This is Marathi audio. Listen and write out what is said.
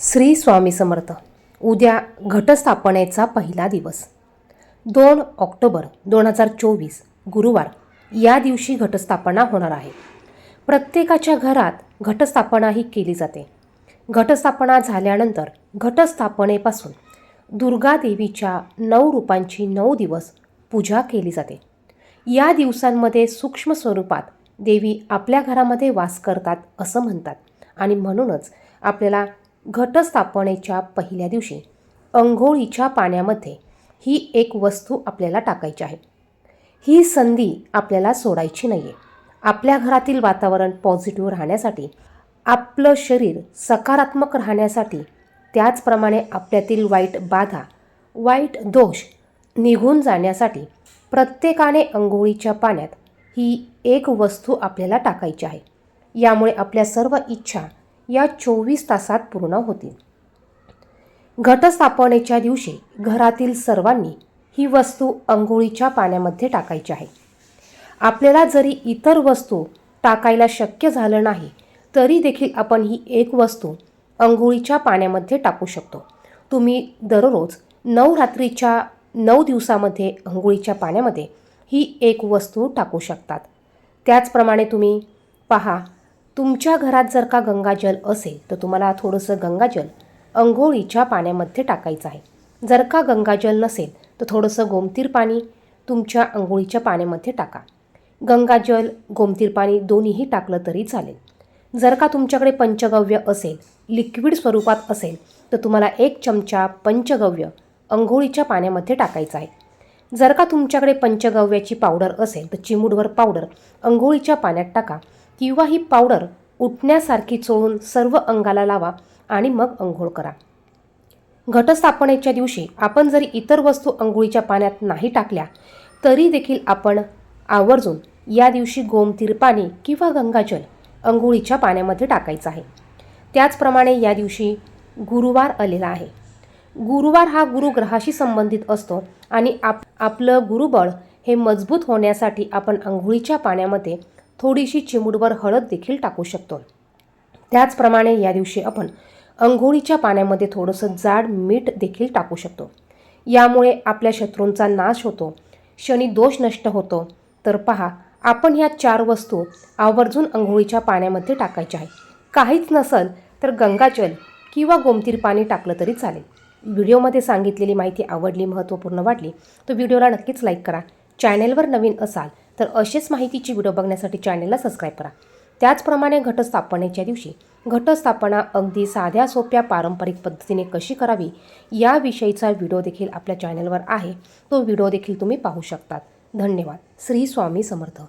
श्री स्वामी समर्थ. उद्या घटस्थापनेचा पहिला दिवस. दोन ऑक्टोबर दोन हजार चोवीस गुरुवार. या दिवशी घटस्थापना होणार आहे. प्रत्येकाच्या घरात घटस्थापना ही केली जाते. घटस्थापना झाल्यानंतर घटस्थापनेपासून दुर्गा देवीच्या नऊ रूपांची नऊ दिवस पूजा केली जाते. या दिवसांमध्ये सूक्ष्म स्वरूपात देवी आपल्या घरामध्ये वास करतात असं म्हणतात आणि म्हणूनच आपल्याला घटस्थापनेच्या पहिल्या दिवशी अंघोळीच्या पाण्यामध्ये ही एक वस्तू आपल्याला टाकायची आहे. ही संधी आपल्याला सोडायची नाही आहे आपल्या घरातील वातावरण पॉझिटिव्ह राहण्यासाठी आपलं शरीर सकारात्मक राहण्यासाठी त्याचप्रमाणे आपल्यातील वाईट बाधा वाईट दोष निघून जाण्यासाठी प्रत्येकाने अंघोळीच्या पाण्यात ही एक वस्तू आपल्याला टाकायची आहे. यामुळे आपल्या सर्व इच्छा या चोवीस तासात पूर्ण होतील. घटस्थापनेच्या दिवशी घरातील सर्वांनी ही वस्तू अंघोळीच्या पाण्यामध्ये टाकायची आहे. आपल्याला जरी इतर वस्तू टाकायला शक्य झालं नाही तरी देखील आपण ही एक वस्तू अंघोळीच्या पाण्यामध्ये टाकू शकतो. तुम्ही दररोज नऊ रात्रीच्या नऊ दिवसामध्ये अंघोळीच्या पाण्यामध्ये ही एक वस्तू टाकू शकतात. त्याचप्रमाणे तुम्ही पहा तुमच्या घरात जर का गंगाजल असेल तर तुम्हाला थोडंसं गंगाजल अंघोळीच्या पाण्यामध्ये टाकायचं आहे. जर का गंगाजल नसेल तर थोडंसं गोमतीर पाणी तुमच्या अंघोळीच्या पाण्यामध्ये टाका. गंगाजल गोमतीर पाणी दोन्हीही टाकलं तरी चालेल. जर का तुमच्याकडे पंचगव्य असेल लिक्विड स्वरूपात असेल तर तुम्हाला एक चमचा पंचगव्य अंघोळीच्या पाण्यामध्ये टाकायचं आहे. जर का तुमच्याकडे पंचगव्याची पावडर असेल तर चिमूडवर पावडर अंघोळीच्या पाण्यात टाका. किंवा ही पावडर उठण्यासारखी चोळून सर्व अंगाला लावा आणि मग अंघोळ करा. घटस्थापनेच्या दिवशी आपण जरी इतर वस्तू अंघोळीच्या पाण्यात नाही टाकल्या तरी देखील आपण आवर्जून या दिवशी गोमतीर पाणी किंवा गंगाजल अंघोळीच्या पाण्यामध्ये टाकायचं आहे. त्याचप्रमाणे या दिवशी गुरुवार आलेला आहे. गुरुवार हा गुरुग्रहाशी संबंधित असतो आणि आप आपलं गुरुबळ हे मजबूत होण्यासाठी आपण अंघोळीच्या पाण्यामध्ये थोडीशी चिमूडवर हळद देखील टाकू शकतो त्याचप्रमाणे या दिवशी आपण अंघोळीच्या पाण्यामध्ये थोडंसं जाड मीठ देखील टाकू शकतो. यामुळे आपल्या शत्रूंचा नाश होतो. शनी दोष नष्ट होतो. तर पहा आपण ह्या चार वस्तू आवर्जून अंघोळीच्या पाण्यामध्ये टाकायच्या आहे काहीच नसल तर गंगाजल किंवा गोमतीर पाणी टाकलं तरी चालेल. व्हिडिओमध्ये सांगितलेली माहिती आवडली महत्त्वपूर्ण वाटली तर व्हिडिओला नक्कीच लाईक करा. चॅनेलवर नवीन असाल तर असेच माहितीची व्हिडिओ बघण्यासाठी चॅनलला सबस्क्राईब करा. त्याचप्रमाणे घटस्थापनेच्या दिवशी घटस्थापना अगदी साध्या सोप्या पारंपरिक पद्धतीने कशी करावी याविषयीचा व्हिडिओ देखील आपल्या चॅनलवर आहे. तो व्हिडिओ देखील तुम्ही पाहू शकतात. धन्यवाद. श्री स्वामी समर्थ.